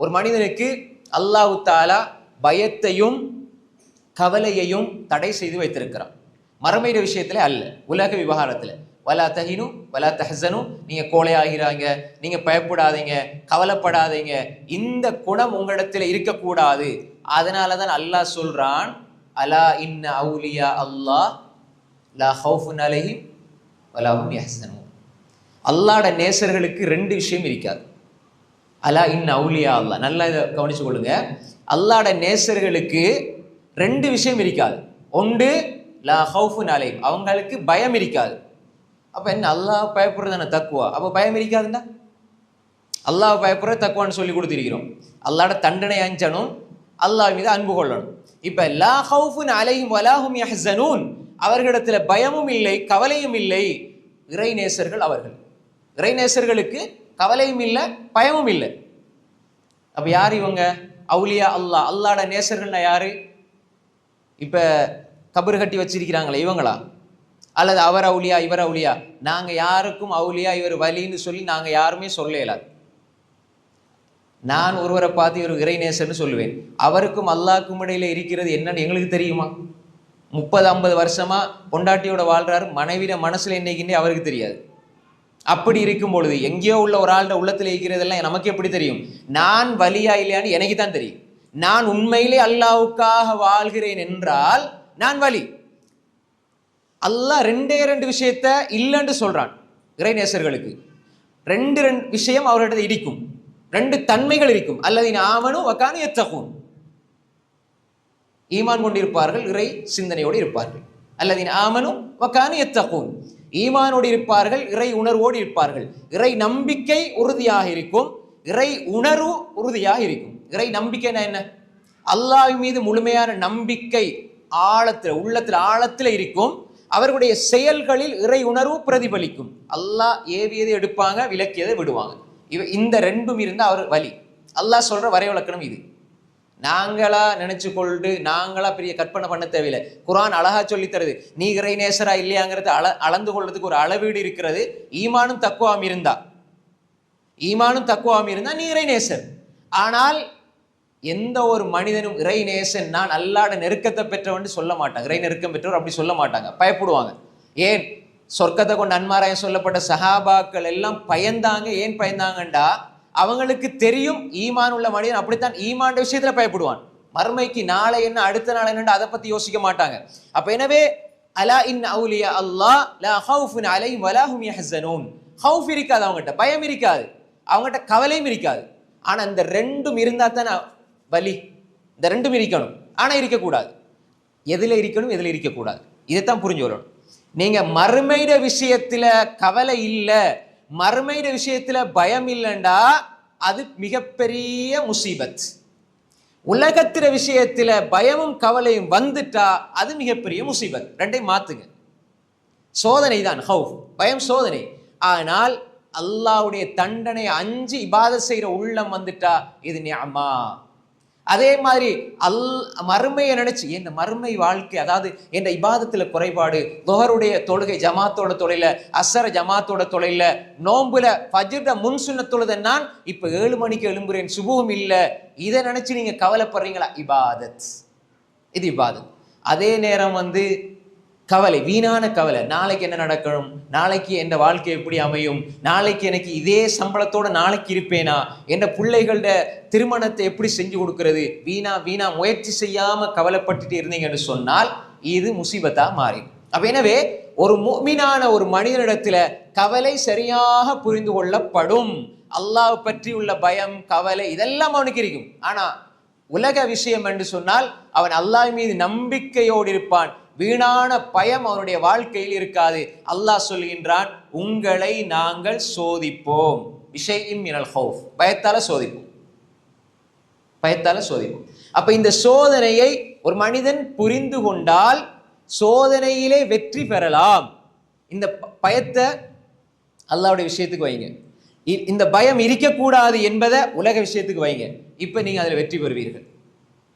ஒரு மனிதனுக்கு அல்லாஹு தாலா பயத்தையும் கவலையையும் தடை செய்து வைத்திருக்கிறான். மறுமையிற விஷயத்துல அல்ல. உலக விவகாரத்தில். வலா தஹினு வலா தஹசனு. நீங்கள் கோழையாகிறாங்க நீங்கள் பயப்படாதீங்க கவலைப்படாதீங்க. இந்த குணம் உங்களிடத்தில் இருக்கக்கூடாது. அதனால தான் அல்லாஹ் சொல்கிறான் அலா இன்ன அவுலியா அல்லாஹ் லா ஹவுஃபுன் அலைஹிம் வலாஹும் யஹ்சனூன். அல்லாஹ்ட நேசர்களுக்கு ரெண்டு விஷயம் இருக்காது. அலா இன் அவுலியா அல்லா நல்லா இதை கவனிச்சு கொள்ளுங்க. அல்லாட நேசர்களுக்கு ரெண்டு விஷயம் இருக்காது. ஒன்று லா ஹவுஃபுன் அலைஹிம். அவங்களுக்கு பயம் இருக்காது. அப்போ என்ன? அல்லாஹ் பயப்படுறது தானே தக்குவா? அப்போ பயம் இருக்காதுண்டா அல்லாஹ் பயப்படுற தக்குவான்னு சொல்லி கொடுத்துருக்கிறோம். அல்லாட தண்டனை அஞ்சனும் அல்லாஹ் மீது அன்பு கொள்ளணும். இப்போ லா ஹவுஃபுன் அலையும் வலாஹும் யஹ்சனூன். அவர்களிடத்தில் பயமும் இல்லை கவலையும் இல்லை. இறைநேசர்கள் அவர்கள். இறைநேசர்களுக்கு கவலையும் இல்லை பயமும் இல்லை. அப்ப யார் இவங்க? அவுலியா அல்லாஹ். அல்லாட நேசர்கள்னா யாரு? இப்ப கபர் கட்டி வச்சிருக்கிறாங்களே இவங்களா? அல்லது அவர் அவுலியா இவர் அவுலியா? நாங்க யாருக்கும் அவுலியா இவர் வலின்னு சொல்லி நாங்க யாருமே சொல்ல இயலாது. நான் ஒருவரை பார்த்து இவர் இறைநேசர்னு சொல்லுவேன். அவருக்கும் அல்லாக்கும் இடையில இருக்கிறது என்னன்னு எங்களுக்கு தெரியுமா? முப்பது ஐம்பது வருஷமா பொண்டாட்டியோட வாழ்றாரு. மனைவிட மனசுல என்னைக்குன்னே அவருக்கு தெரியாது. அப்படி இருக்கும் பொழுது எங்கேயோ உள்ள ஒரு ஆள்கிட்ட உள்ளத்துல இருக்கிறதெல்லாம் நமக்கு எப்படி தெரியும்? நான் வலியா இல்லையான்னு எனக்கு தான் தெரியும். நான் உண்மையிலே அல்லாவுக்காக வாழ்கிறேன் என்றால் நான் வலி. அல்லாஹ் ரெண்டே ரெண்டு விஷயத்த இல்லைன்னு சொல்றான். இறைநேசர்களுக்கு. ரெண்டு ரெண்டு விஷயம் அவர்கிட்ட இடிக்கும். ரெண்டு தன்மைகள் இருக்கும். அல்லது ஆமனும் வக்கானு எத்தகும் ஈமான் கொண்டிருப்பார்கள் இறை சிந்தனையோடு இருப்பார்கள். அல்லது ஆமனும் வக்கானு எத்தகும் ஈமானோடு இருப்பார்கள் இறை உணர்வோடு இருப்பார்கள். இறை நம்பிக்கை உறுதியாக இருக்கும் இறை உணர்வு உறுதியாக இருக்கும். இறை நம்பிக்கைனா என்ன? அல்லாஹ் மீது முழுமையான நம்பிக்கை ஆழத்தில் உள்ளத்தில் ஆழத்தில் இருக்கும். அவர்களுடைய செயல்களில் இறை உணர்வு பிரதிபலிக்கும். அல்லாஹ் ஏவியதை எடுப்பாங்க விளக்கியதை விடுவாங்க. இவ இந்த ரெண்டும் இருந்தால் அவர் வலி. அல்லாஹ் சொல்ற வரைவிலக்கணம் இது. நாங்களா நினைச்சு கொண்டு நாங்களா பெரிய கற்பனை பண்ண தேவையில்லை. குரான் அழகா சொல்லி தருது. நீ இறை நேசரா இல்லையாங்கிறது அள அளந்து கொள்றதுக்கு ஒரு அளவீடு இருக்கிறது. ஈமானும் தக்குவாம் இருந்தா. ஈமானும் தக்குவாம் இருந்தா நீ இறை நேசர். ஆனால் எந்த ஒரு மனிதனும் இறை நேசன் நான் அல்லாட நெருக்கத்தை பெற்றவன் சொல்ல மாட்டாங்க இறை நெருக்கம் பெற்றவர் அப்படி சொல்ல மாட்டாங்க. பயப்படுவாங்க. ஏன்? சொர்க்கத்தை கொண்டு அன்மாராயம் சொல்லப்பட்ட சஹாபாக்கள் எல்லாம் பயந்தாங்க. ஏன் பயந்தாங்கண்டா? அவங்களுக்கு தெரியும் ஈமான் உள்ள மனிதன் அப்படித்தான் ஈமான் விஷயத்துல பயப்படுவான். மறுமைக்கு நாளை என்ன அடுத்த நாள் என்ன அதை பத்தி யோசிக்க மாட்டாங்க. அப்ப எனவே அலா இன் அவுலியா அல்லாஹ் லா ஹவுஃபுன் அலை வலாஹும் ஹும் ஹவுஃப் இருக்காது அவங்ககிட்ட பயம் இருக்காது. அவங்ககிட்ட கவலையும் இருக்காது. ஆனா இந்த ரெண்டும் இருந்தா தானே வலி. இந்த ரெண்டும் இருக்கணும். ஆனா இருக்கக்கூடாது. எதுல இருக்கணும் எதுல இருக்கக்கூடாது. இதைத்தான் புரிஞ்சு வரணும் நீங்க மறுமையிட விஷயத்துல கவலை இல்லை மறுமையிட விஷயத்துல பயம் இல்லைண்டா அது மிகப்பெரிய முசீபத். உலகத்திர விஷயத்துல பயமும் கவலையும் வந்துட்டா அது மிகப்பெரிய முசீபத். ரெண்டையும் மாத்துங்க. சோதனை தான் ஹவு பயம் சோதனை. ஆனால் அல்லாவுடைய தண்டனை அஞ்சு இபாத செய்யற உள்ளம் வந்துட்டா இது நியமா அதே மாதிரி அல் மறுமையை நினைச்சு என் மறுமை வாழ்க்கை அதாவது என் இபாதத்துல குறைபாடு தொஹருடைய தொழுகை ஜமாத்தோட தொழில அசர ஜமாத்தோட தொழில நோம்புல ஃபஜ்ர முன் சுன்ன தொழுத நான் இப்ப ஏழு மணிக்கு எழும்புறேன் சுபவும் இல்லை. இதை நினைச்சு நீங்க கவலைப்படுறீங்களா? இபாதத். இது இபாதத். அதே நேரம் வந்து கவலை வீணான கவலை. நாளைக்கு என்ன நடக்கணும்? நாளைக்கு என் வாழ்க்கை எப்படி அமையும்? நாளைக்கு எனக்கு இதே சம்பளத்தோட நாளைக்கு இருப்பேனா? என் பிள்ளைகளோட திருமணத்தை எப்படி செஞ்சு கொடுக்கறது? வீணா வீணா முயற்சி செய்யாம கவலைப்பட்டுட்டு இருந்தீங்கன்னு சொன்னால் இது முசீபத்தாக மாறி. அப்ப எனவே ஒரு மீனான ஒரு மனிதனிடத்துல கவலை சரியாக புரிந்து கொள்ளப்படும். அல்லாஹ் பற்றி உள்ள பயம் கவலை இதெல்லாம் அவனுக்கு இருக்கும். ஆனா உலக விஷயம் என்று சொன்னால் அவன் அல்லாஹ் மீது நம்பிக்கையோடு இருப்பான். வீணான பயம் அவனுடைய வாழ்க்கையில் இருக்காது. அல்லாஹ் சொல்கின்றான் உங்களை நாங்கள் சோதிப்போம். விஷயம் மினல் ஹவுஃப் பயத்தால சோதிப்போம். பயத்தால சோதிப்போம். அப்ப இந்த சோதனையை ஒரு மனிதன் புரிந்து கொண்டால் சோதனையிலே வெற்றி பெறலாம். இந்த ப- பயத்தை அல்லாவுடைய விஷயத்துக்கு வைங்க. இ- இந்த பயம் இருக்கக்கூடாது என்பதை உலக விஷயத்துக்கு வைங்க. இப்போ நீங்கள் அதில் வெற்றி பெறுவீர்கள்.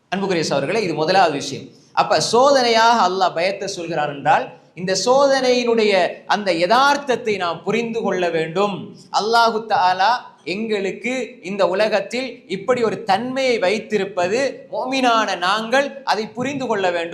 அன்புக்குரிய சவர்களே இது முதலாவது விஷயம். அப்ப சோதனையாக அல்லாஹ் பயத்தை சொல்கிறார் என்றால் இந்த சோதனையினுடைய அந்த யதார்த்தத்தை நாம் புரிந்து கொள்ள வேண்டும். அல்லாஹு தாலா எங்களுக்கு இந்த உலகத்தில் இப்படி ஒரு தன்மையை வைத்திருப்பது மோமினான நாங்கள் அதை புரிந்து கொள்ள வேண்டும்.